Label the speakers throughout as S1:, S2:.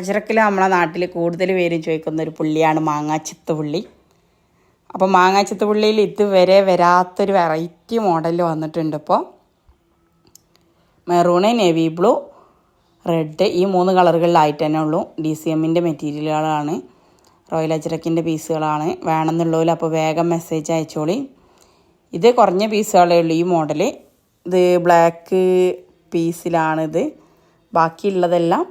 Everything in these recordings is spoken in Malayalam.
S1: അജറക്കിൽ നമ്മളെ നാട്ടിൽ കൂടുതൽ പേരും ചോദിക്കുന്ന ഒരു പുള്ളിയാണ് മാങ്ങാച്ചിത്ത് പുള്ളി. അപ്പോൾ മാങ്ങാച്ചിത്ത് പുള്ളിയിൽ ഇതുവരെ വരാത്തൊരു വെറൈറ്റി മോഡൽ വന്നിട്ടുണ്ട് ഇപ്പോൾ മെറൂണ് നേവി ബ്ലൂ റെഡ് ഈ മൂന്ന് കളറുകളിലായിട്ട് തന്നെ ഉള്ളൂ. ഡി സി എമ്മിന്റെ മെറ്റീരിയലുകളാണ് റോയൽ അജ്രക്കിന്റെ പീസുകളാണ് വേണമെന്നുള്ളതിൽ അപ്പോൾ വേഗം മെസ്സേജ് അയച്ചോളി. ഇത് കുറഞ്ഞ പീസുകളേ ഉള്ളൂ ഈ മോഡൽ ഇത് ബ്ലാക്ക് പീസിലാണിത് ബാക്കിയുള്ളതെല്ലാം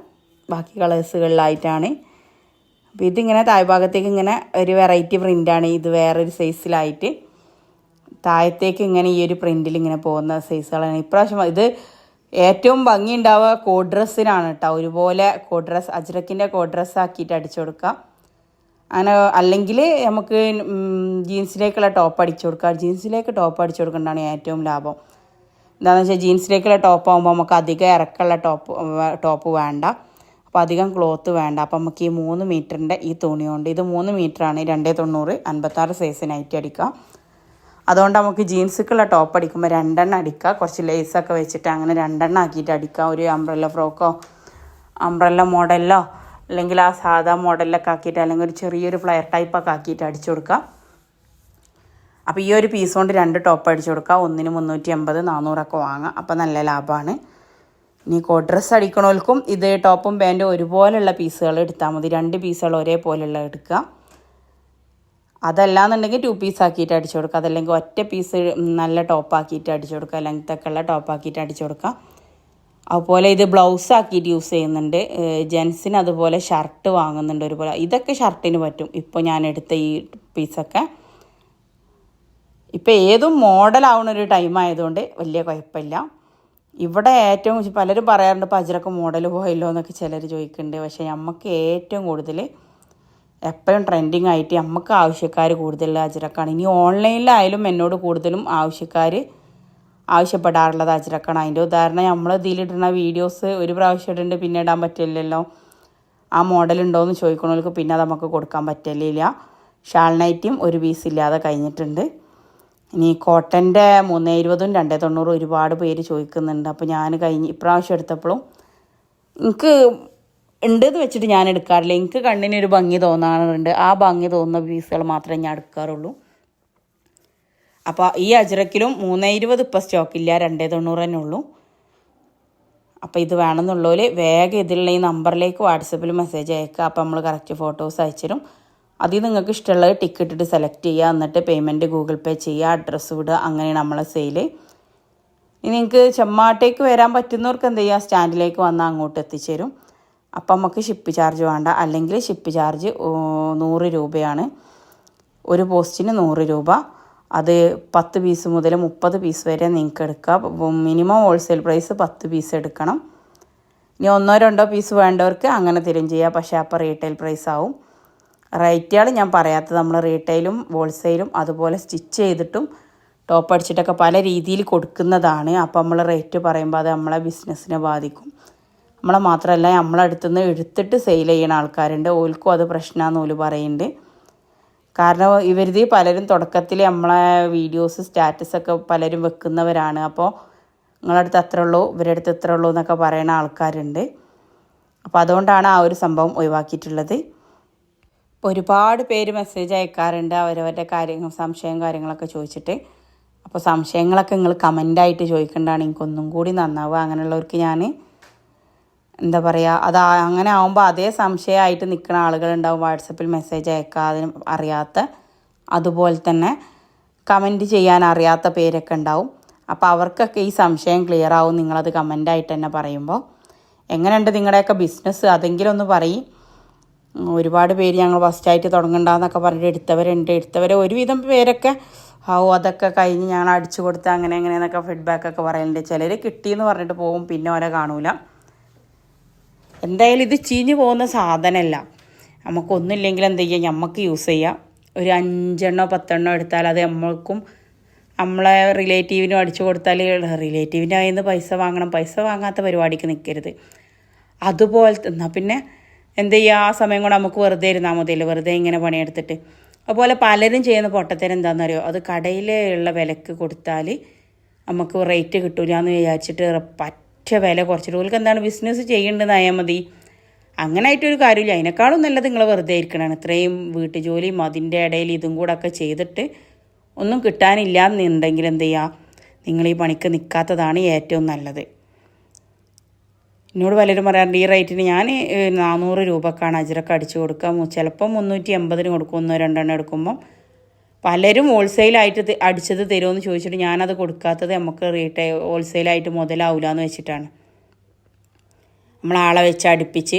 S1: ബാക്കി കളേഴ്സുകളിലായിട്ടാണ്. അപ്പോൾ ഇതിങ്ങനെ താഴ്ഭാഗത്തേക്ക് ഇങ്ങനെ ഒരു വെറൈറ്റി പ്രിന്റാണ് ഇത് വേറൊരു സൈസിലായിട്ട് താഴത്തേക്ക് ഇങ്ങനെ ഈ ഒരു പ്രിന്റിൽ ഇങ്ങനെ പോകുന്ന സൈസുകളാണ് ഇപ്രാവശ്യം ഇത് ഏറ്റവും ഭംഗി ഉണ്ടാവുക കോഡ് ഡ്രസ്സിനാണ് കേട്ടോ ഒരുപോലെ കോഡ് ഡ്രസ്സ് അജ്രക്കിന്റെ കോഡ് ഡ്രസ്സ് ആക്കിയിട്ട് അടിച്ചു കൊടുക്കാം. അങ്ങനെ അല്ലെങ്കിൽ നമുക്ക് ജീൻസിലേക്കുള്ള ടോപ്പ് അടിച്ചു കൊടുക്കാം. ജീൻസിലേക്ക് ടോപ്പ് അടിച്ചു കൊടുക്കേണ്ടതാണ് ഏറ്റവും ലാഭം. എന്താണെന്ന് വെച്ചാൽ ജീൻസിലേക്കുള്ള ടോപ്പ് ആകുമ്പോൾ നമുക്ക് അധികം ഇറക്കമുള്ള ടോപ്പ് ടോപ്പ് വേണ്ട. അപ്പോൾ അധികം ക്ലോത്ത് വേണ്ട. അപ്പം നമുക്ക് ഈ മൂന്ന് മീറ്ററിന്റെ ഈ തുണി കൊണ്ട് ഇത് മൂന്ന് മീറ്ററാണ് രണ്ടേ തൊണ്ണൂറ് അൻപത്താറ് സൈസ് നൈറ്റ് അടിക്കാം അതുകൊണ്ട് നമുക്ക് ജീൻസുക്കുള്ള ടോപ്പ് അടിക്കുമ്പോൾ രണ്ടെണ്ണം അടിക്കുക. കുറച്ച് ലേസൊക്കെ വെച്ചിട്ട് അങ്ങനെ രണ്ടെണ്ണം ആക്കിയിട്ട് അടിക്കാം ഒരു അംബ്രല്ല ഫ്രോക്കോ അംബ്രല്ല മോഡലിലോ അല്ലെങ്കിൽ ആ സാധാ മോഡലിലൊക്കെ ആക്കിയിട്ട് അല്ലെങ്കിൽ ഒരു ചെറിയൊരു ഫ്ലയർ ടൈപ്പൊക്കെ ആക്കിയിട്ട് അടിച്ചു കൊടുക്കാം അപ്പോൾ ഈ ഒരു പീസ് കൊണ്ട് രണ്ട് ടോപ്പ് അടിച്ചു കൊടുക്കുക. ഒന്നിന് മുന്നൂറ്റി എൺപത് നാനൂറൊക്കെ വാങ്ങാം അപ്പോൾ നല്ല ലാഭമാണ്. ഇനി കോട്ട് ഡ്രസ്സ് അടിക്കണവർക്കും ഇത് ടോപ്പും പാന്റും ഒരുപോലെയുള്ള പീസുകൾ എടുത്താൽ മതി. രണ്ട് പീസുകൾ ഒരേപോലെയുള്ള എടുക്കുക. അതല്ലാന്നുണ്ടെങ്കിൽ ടു പീസ് ആക്കിയിട്ട് അടിച്ചു കൊടുക്കുക. അതല്ലെങ്കിൽ ഒറ്റ പീസ് നല്ല ടോപ്പാക്കിയിട്ട് അടിച്ചു കൊടുക്കുക. ലെങ്ത്തൊക്കെ ഉള്ള ടോപ്പ് ആക്കിയിട്ട് അടിച്ചു കൊടുക്കുക. അതുപോലെ ഇത് ബ്ലൗസ് ആക്കിയിട്ട് യൂസ് ചെയ്യുന്നുണ്ട്. ജെൻസിന് അതുപോലെ ഷർട്ട് വാങ്ങുന്നുണ്ട് ഒരുപോലെ. ഇതൊക്കെ ഷർട്ടിന് പറ്റും. ഇപ്പോൾ ഞാൻ എടുത്ത ഈ പീസൊക്കെ ഇപ്പോൾ ഏതും മോഡലാവുന്ന ഒരു ടൈം ആയതുകൊണ്ട് വലിയ കുഴപ്പമില്ല. ഇവിടെ ഏറ്റവും പലരും പറയാറുണ്ട് അജിറൊക്കെ മോഡൽ പോയല്ലോ എന്നൊക്കെ ചിലർ ചോദിക്കുന്നുണ്ട്. പക്ഷേ നമുക്ക് ഏറ്റവും കൂടുതൽ എപ്പോഴും ട്രെൻഡിങ് ആയിട്ട് നമുക്ക് ആവശ്യക്കാർ കൂടുതലുള്ള അജിറക്കാണ്. ഇനി ഓൺലൈനിലായാലും എന്നോട് കൂടുതലും ആവശ്യക്കാർ ആവശ്യപ്പെടാറുള്ളത് അജിറക്കാണ്. അതിന്റെ ഉദാഹരണം നമ്മൾ ഇതിലിടുന്ന വീഡിയോസ് ഒരു പ്രാവശ്യം ഇടുന്നുണ്ട് പിന്നെ ഇടാൻ പറ്റില്ലല്ലോ. ആ മോഡൽ ഉണ്ടോയെന്ന് ചോദിക്കണവർക്ക് പിന്നെ നമുക്ക് കൊടുക്കാൻ പറ്റില്ല ഷാൾ നൈറ്റും ഒരു പീസ് ഇല്ലാതെ കഴിഞ്ഞിട്ടുണ്ട്. ഇനി കോട്ടന്റെ മൂന്നേ ഇരുപതും രണ്ടേ തൊണ്ണൂറും ഒരുപാട് പേര് ചോദിക്കുന്നുണ്ട്. അപ്പോൾ ഞാൻ കഴിഞ്ഞ് ഇപ്രാവശ്യം എടുത്തപ്പോഴും എനിക്ക് ഉണ്ടെന്ന് വെച്ചിട്ട് ഞാൻ എടുക്കാറില്ല. എനിക്ക് കണ്ണിനൊരു ഭംഗി തോന്നാറുണ്ട്. ആ ഭംഗി തോന്നുന്ന പീസുകൾ മാത്രമേ ഞാൻ എടുക്കാറുള്ളൂ. അപ്പോൾ ഈ അജ്രക്കിലും മൂന്നേ ഇരുപത് ഇപ്പം സ്റ്റോക്കില്ല രണ്ടേ തൊണ്ണൂറ് തന്നെ ഉള്ളൂ. അപ്പോൾ ഇത് വേണമെന്നുള്ളവർ വേഗം ഇതിലുള്ള ഈ നമ്പറിലേക്ക് വാട്സപ്പിൽ മെസ്സേജ് അയക്കുക. അപ്പോൾ നമ്മൾ കറക്റ്റ് ഫോട്ടോസ് അയച്ചിരും അതിൽ നിങ്ങൾക്ക് ഇഷ്ടമുള്ളത് ടിക്കറ്റ് ഇട്ട് സെലക്ട് ചെയ്യുക. എന്നിട്ട് പേയ്മെന്റ് ഗൂഗിൾ പേ ചെയ്യുക. അഡ്രസ്സ് വിടുക. അങ്ങനെയാണ് നമ്മളെ സെയിൽ ഇനി നിങ്ങൾക്ക് ചെമ്മാട്ടേക്ക് വരാൻ പറ്റുന്നവർക്ക് എന്ത് ചെയ്യുക? സ്റ്റാൻഡിലേക്ക് വന്നാൽ അങ്ങോട്ട് എത്തിച്ചേരും. അപ്പം നമുക്ക് ഷിപ്പ് ചാർജ് വേണ്ട. അല്ലെങ്കിൽ ഷിപ്പ് ചാർജ് നൂറ് രൂപയാണ്. ഒരു പോസ്റ്റിന് നൂറ് രൂപ. അത് പത്ത് പീസ് മുതൽ മുപ്പത് പീസ് വരെ നിങ്ങൾക്ക് എടുക്കാം. മിനിമം ഹോൾസെയിൽ പ്രൈസ് പത്ത് പീസ് എടുക്കണം. ഇനി ഒന്നോ രണ്ടോ പീസ് വേണ്ടവർക്ക് അങ്ങനെ തരും ചെയ്യാം പക്ഷേ അപ്പോൾ റീറ്റെയിൽ പ്രൈസ് ആവും. റേറ്റുകൾ ഞാൻ പറയാത്തത് നമ്മൾ റീറ്റെയിലും ഹോൾസെയിലും അതുപോലെ സ്റ്റിച്ച് ചെയ്തിട്ടും ടോപ്പ് അടിച്ചിട്ടൊക്കെ പല രീതിയിൽ കൊടുക്കുന്നതാണ്. അപ്പോൾ നമ്മൾ റേറ്റ് പറയുമ്പോൾ അത് നമ്മളെ ബിസിനസ്സിനെ ബാധിക്കും. നമ്മളെ മാത്രമല്ല നമ്മളെ അടുത്തുനിന്ന് എടുത്തിട്ട് സെയിൽ ചെയ്യുന്ന ആൾക്കാരുണ്ട്. ഓൽക്കും അത് പ്രശ്നമാണെന്ന് ഓൽ പറയുന്നുണ്ട്. കാരണം ഇവരിത് പലരും തുടക്കത്തിൽ നമ്മളെ വീഡിയോസ് സ്റ്റാറ്റസൊക്കെ പലരും വെക്കുന്നവരാണ്. അപ്പോൾ നിങ്ങളടുത്ത് അത്ര ഉള്ളൂ ഇവരുടെ അടുത്ത് ഇത്ര ഉള്ളൂ എന്നൊക്കെ പറയുന്ന ആൾക്കാരുണ്ട്. അപ്പോൾ അതുകൊണ്ടാണ് ആ ഒരു സംഭവം ഒഴിവാക്കിയിട്ടുള്ളത്. ഒരുപാട് പേര് മെസ്സേജ് അയക്കാറുണ്ട്. അവരവരുടെ കാര്യങ്ങൾ സംശയം കാര്യങ്ങളൊക്കെ ചോദിച്ചിട്ട്. അപ്പോൾ സംശയങ്ങളൊക്കെ നിങ്ങൾ കമന്റായിട്ട് ചോദിക്കേണ്ടതാണ്. എനിക്കൊന്നും കൂടി നന്നാവുക. അങ്ങനെയുള്ളവർക്ക് ഞാൻ എന്താ പറയുക അത് അങ്ങനെ ആകുമ്പോൾ അതേ സംശയമായിട്ട് നിൽക്കുന്ന ആളുകളുണ്ടാവും വാട്സപ്പിൽ മെസ്സേജ് അയക്കാതെ അറിയാത്ത അതുപോലെ തന്നെ കമന്റ് ചെയ്യാൻ അറിയാത്ത പേരൊക്കെ ഉണ്ടാവും. അപ്പോൾ അവർക്കൊക്കെ ഈ സംശയം ക്ലിയർ ആവും. നിങ്ങളത് കമന്റായിട്ട് തന്നെ പറയുമ്പോൾ എങ്ങനെയുണ്ട് നിങ്ങളുടെയൊക്കെ ബിസിനസ് അതെങ്കിലും ഒന്ന് പറയും. ഒരുപാട് പേര് ഞങ്ങൾ ഫസ്റ്റായിട്ട് തുടങ്ങണ്ടെന്നൊക്കെ പറഞ്ഞിട്ട് എടുത്തവരുണ്ട്. എടുത്തവരെ ഒരുവിധം പേരൊക്കെ ഓ അതൊക്കെ കഴിഞ്ഞ് ഞങ്ങൾ അടിച്ചു കൊടുത്ത് അങ്ങനെ അങ്ങനെ എന്നൊക്കെ ഫീഡ്ബാക്കൊക്കെ പറയലുണ്ട്. ചിലർ കിട്ടിയെന്ന് പറഞ്ഞിട്ട് പോകും പിന്നെ ഓരെ കാണൂല. എന്തായാലും ഇത് ചീഞ്ഞു പോകുന്ന സാധനമല്ല നമുക്കൊന്നുമില്ലെങ്കിൽ എന്ത് ചെയ്യാം? നമുക്ക് യൂസ് ചെയ്യാം. ഒരു അഞ്ചെണ്ണോ പത്തെണ്ണോ എടുത്താൽ അത് നമ്മൾക്കും നമ്മളെ റിലേറ്റീവിനും അടിച്ചു കൊടുത്താൽ റിലേറ്റീവിന്റെ കയ്യിൽ നിന്ന് പൈസ വാങ്ങണം. പൈസ വാങ്ങാത്ത പരിപാടിക്ക് നിൽക്കരുത് അതുപോലെ എന്നാൽ പിന്നെ എന്ത് ചെയ്യുക ആ സമയം കൊണ്ട് നമുക്ക് വെറുതെ ഇരുന്നാൽ മതിയല്ലോ വെറുതെ ഇങ്ങനെ പണിയെടുത്തിട്ട്. അതുപോലെ പലരും ചെയ്യുന്ന പൊട്ടത്തരം എന്താണെന്നറിയോ അത് കടയിലുള്ള വിലക്ക് കൊടുത്താൽ നമുക്ക് റേറ്റ് കിട്ടൂല എന്ന് വിചാരിച്ചിട്ട് പറ്റ വില കുറച്ചിട്ട്. ഓൾക്ക് എന്താണ്? ബിസിനസ് ചെയ്യേണ്ടതെന്നായാൽ മതി. അങ്ങനായിട്ടൊരു കാര്യമില്ല. അതിനേക്കാളും നല്ലത് നിങ്ങൾ വെറുതെ ഇരിക്കണതാണ് ഇത്രയും വീട്ടുജോലിയും അതിന്റെ ഇടയിൽ ഇതും കൂടെ ഒക്കെ ചെയ്തിട്ട് ഒന്നും കിട്ടാനില്ല എന്നുണ്ടെങ്കിൽ എന്ത് ചെയ്യുക നിങ്ങൾ ഈ പണിക്ക് നിൽക്കാത്തതാണ് ഏറ്റവും നല്ലത്. എന്നോട് പലരും പറയാറുണ്ട് ഈ റേറ്റിന് ഞാൻ നാനൂറ് രൂപക്കാണ് അജിറക്ക അടിച്ചു കൊടുക്കുക. ചിലപ്പം മുന്നൂറ്റി എൺപതിന് കൊടുക്കും ഒന്നോ രണ്ടെണ്ണം എടുക്കുമ്പം. പലരും ഹോൾസെയിലായിട്ട് അടിച്ചത് തരുമെന്ന് ചോദിച്ചിട്ട് ഞാനത് കൊടുക്കാത്തത് നമുക്ക് റീറ്റെയിൽ ഹോൾസെയിലായിട്ട് മുതലാവില്ല എന്ന് വെച്ചിട്ടാണ്. നമ്മൾ ആളെ വെച്ച് അടുപ്പിച്ച്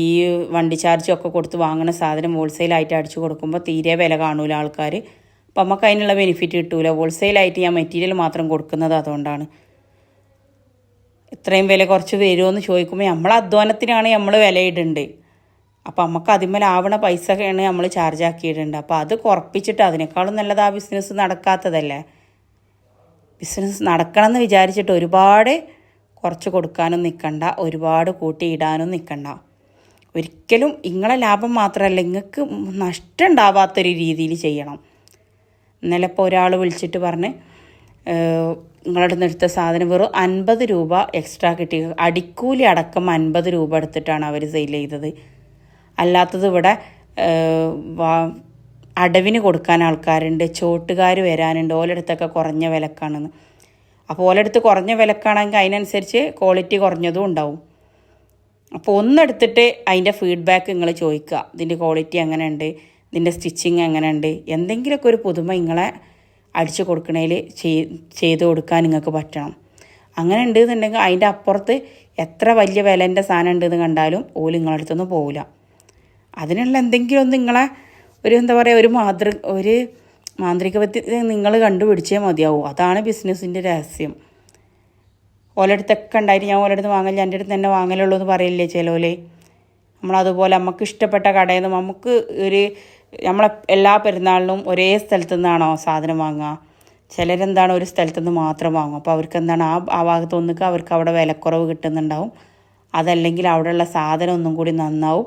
S1: ഈ വണ്ടി ചാർജും ഒക്കെ കൊടുത്ത് വാങ്ങുന്ന സാധനം ഹോൾസെയിലായിട്ട് അടിച്ചു കൊടുക്കുമ്പോൾ തീരെ വില കാണൂല ആൾക്കാർ അപ്പം നമുക്ക് അതിനുള്ള ബെനിഫിറ്റ് കിട്ടൂല. ഹോൾസെയിലായിട്ട് ഞാൻ മെറ്റീരിയൽ മാത്രം കൊടുക്കുന്നത് അതുകൊണ്ടാണ്. ഇത്രയും വില കുറച്ച് വരുമോ എന്ന് ചോദിക്കുമ്പോൾ നമ്മൾ അധ്വാനത്തിനാണ് നമ്മൾ വിലയിടുന്നത് അപ്പോൾ നമുക്ക് അതിന്മേലാവണ പൈസയാണ് നമ്മൾ ചാർജ് ആക്കിയിട്ടുണ്ട് അപ്പോൾ അത് കുറപ്പിച്ചിട്ട് അതിനേക്കാളും നല്ലത് ആ ബിസിനസ് നടക്കാത്തതല്ലേ? ബിസിനസ് നടക്കണം എന്ന് വിചാരിച്ചിട്ട് ഒരുപാട് കുറച്ച് കൊടുക്കാനും നിൽക്കണ്ട ഒരുപാട് കൂട്ടിയിടാനും നിൽക്കണ്ട ഒരിക്കലും നിങ്ങളെ ലാഭം മാത്രമല്ല നിങ്ങൾക്ക് നഷ്ടം ഉണ്ടാവാത്തൊരു രീതിയിൽ ചെയ്യണം. ഇന്നലെ ഇപ്പോൾ ഒരാൾ വിളിച്ചിട്ട് പറഞ്ഞ് നിങ്ങളുടെ എടുത്ത സാധനം വെറും അൻപത് രൂപ എക്സ്ട്രാ കിട്ടി. അടിക്കൂലി അടക്കം അൻപത് രൂപ എടുത്തിട്ടാണ് അവർ സെയിൽ ചെയ്തത്. അല്ലാത്തത് ഇവിടെ അടവിന് കൊടുക്കാൻ ആൾക്കാരുണ്ട് ചോട്ടുകാർ വരാനുണ്ട് ഓലടുത്തൊക്കെ കുറഞ്ഞ വിലക്കാണെന്ന്. അപ്പോൾ ഓലടുത്ത് കുറഞ്ഞ വിലക്കാണെങ്കിൽ അതിനനുസരിച്ച് ക്വാളിറ്റി കുറഞ്ഞതും ഉണ്ടാവും. അപ്പോൾ ഒന്നെടുത്തിട്ട് അതിന്റെ ഫീഡ്ബാക്ക് നിങ്ങൾ ചോദിക്കുക. ഇതിന്റെ ക്വാളിറ്റി എങ്ങനെയുണ്ട്? ഇതിന്റെ സ്റ്റിച്ചിങ് എങ്ങനെയുണ്ട്? എന്തെങ്കിലുമൊക്കെ ഒരു പുതുമ നിങ്ങളെ അടിച്ചു കൊടുക്കണേൽ ചെയ്ത് കൊടുക്കാൻ നിങ്ങൾക്ക് പറ്റണം. അങ്ങനെ ഉണ്ട് എന്നുണ്ടെങ്കിൽ അതിന്റെ അപ്പുറത്ത് എത്ര വലിയ വിലന്റെ സാധനം ഉണ്ടെന്ന് കണ്ടാലും ഓൽ നിങ്ങളുടെ അടുത്തൊന്നും പോവില്ല. അതിനുള്ള എന്തെങ്കിലും ഒന്ന് നിങ്ങളെ ഒരു എന്താ പറയുക ഒരു മാതൃ ഒരു മാന്ത്രിക വിദ്യ നിങ്ങൾ കണ്ടുപിടിച്ചേ മതിയാവും. അതാണ് ബിസിനസ്സിന്റെ രഹസ്യം. ഓലടുത്തൊക്കെ ഉണ്ടായിട്ട് ഞാൻ ഓലടുത്ത് വാങ്ങില്ല എന്റെ അടുത്ത് തന്നെ വാങ്ങലുള്ളൂ എന്ന് പറയില്ലേ ചിലോലെ നമ്മളതുപോലെ നമുക്ക് ഇഷ്ടപ്പെട്ട കടയിൽ നിന്ന് നമുക്ക് ഒരു നമ്മളെ എല്ലാ പെരുന്നാളിനും ഒരേ സ്ഥലത്തു നിന്നാണോ സാധനം വാങ്ങുക? ചിലരെന്താണ് ഒരു സ്ഥലത്തു നിന്ന് മാത്രം വാങ്ങും അപ്പോൾ അവർക്ക് എന്താണ് ആ ആ ഭാഗത്ത് ഒന്നിക്ക് അവർക്ക് അവിടെ വിലക്കുറവ് കിട്ടുന്നുണ്ടാവും. അതല്ലെങ്കിൽ അവിടെയുള്ള സാധനം ഒന്നും കൂടി നന്നാവും.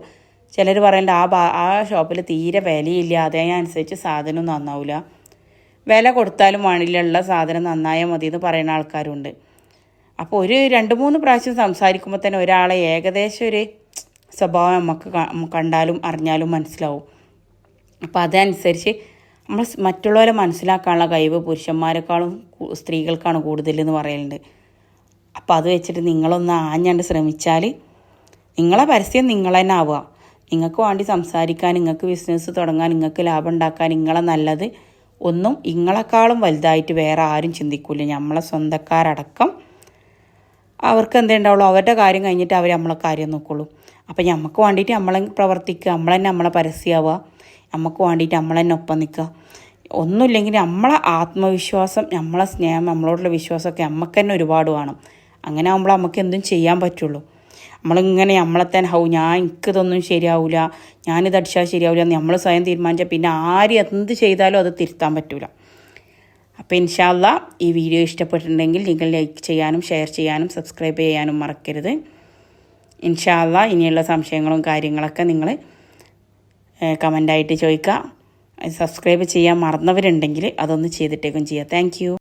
S1: ചിലർ പറയേണ്ട ആ ഭാ ആ ഷോപ്പിൽ തീരെ വിലയില്ല അതിനനുസരിച്ച് സാധനം നന്നാവില്ല വില കൊടുത്താലും മണിലുള്ള സാധനം നന്നായാൽ മതി എന്ന് പറയുന്ന ആൾക്കാരുണ്ട്. അപ്പോൾ ഒരു രണ്ട് മൂന്ന് പ്രാവശ്യം സംസാരിക്കുമ്പോൾ തന്നെ ഒരാളെ ഏകദേശം ഒരു സ്വഭാവം നമുക്ക് കണ്ടാലും അറിഞ്ഞാലും മനസ്സിലാവും. അപ്പോൾ അതനുസരിച്ച് നമ്മൾ മറ്റുള്ളവരെ മനസ്സിലാക്കാനുള്ള കഴിവ് പുരുഷന്മാരെക്കാളും സ്ത്രീകൾക്കാണ് കൂടുതലെന്ന് പറയലുണ്ട്. അപ്പോൾ അത് വെച്ചിട്ട് നിങ്ങളൊന്ന് ആഞ്ഞാണ്ട് ശ്രമിച്ചാൽ നിങ്ങളെ പരസ്യം നിങ്ങൾ തന്നെ ആവുക. നിങ്ങൾക്ക് വേണ്ടി സംസാരിക്കാൻ നിങ്ങൾക്ക് ബിസിനസ് തുടങ്ങാൻ നിങ്ങൾക്ക് ലാഭം ഉണ്ടാക്കാൻ നിങ്ങളെ നല്ലത് ഒന്നും നിങ്ങളെക്കാളും വലുതായിട്ട് വേറെ ആരും ചിന്തിക്കില്ല നമ്മളെ സ്വന്തക്കാരടക്കം അവർക്ക് എന്തേ ഉണ്ടാവുള്ളൂ അവരുടെ കാര്യം കഴിഞ്ഞിട്ട് അവർ നമ്മളെ കാര്യം നോക്കുള്ളൂ. അപ്പം നമുക്ക് വേണ്ടിയിട്ട് നമ്മളെ പ്രവർത്തിക്കുക നമ്മൾ തന്നെ നമ്മളെ പരസ്യമാവുക നമുക്ക് വേണ്ടിയിട്ട് നമ്മൾ തന്നെ ഒപ്പം നിൽക്കുക ഒന്നുമില്ലെങ്കിൽ നമ്മളെ ആത്മവിശ്വാസം നമ്മളെ സ്നേഹം നമ്മളോടുള്ള വിശ്വാസമൊക്കെ നമുക്ക് തന്നെ ഒരുപാട് വേണം. അങ്ങനെ ആകുമ്പോൾ നമുക്ക് എന്തും ചെയ്യാൻ പറ്റുള്ളൂ. നമ്മളിങ്ങനെ നമ്മളെ തന്നെ ഹൗ ഞാൻ എനിക്കിതൊന്നും ശരിയാവില്ല ഞാനിത് അടിച്ചാൽ ശരിയാവില്ല എന്ന് നമ്മൾ സ്വയം തീരുമാനിച്ചാൽ പിന്നെ ആര് എന്ത് ചെയ്താലും അത് തിരുത്താൻ പറ്റില്ല അപ്പോൾ ഇൻഷാല്ല ഈ വീഡിയോ ഇഷ്ടപ്പെട്ടിട്ടുണ്ടെങ്കിൽ നിങ്ങൾ ലൈക്ക് ചെയ്യാനും ഷെയർ ചെയ്യാനും സബ്സ്ക്രൈബ് ചെയ്യാനും മറക്കരുത്. ഇൻഷാല്ല ഇനിയുള്ള സംശയങ്ങളും കാര്യങ്ങളൊക്കെ നിങ്ങൾ കമന്റായിട്ട് ചോദിക്കുക. സബ്സ്ക്രൈബ് ചെയ്യാൻ മറന്നവരുണ്ടെങ്കിൽ അതൊന്ന് ചെയ്തിട്ടേക്കും ചെയ്യാം. താങ്ക്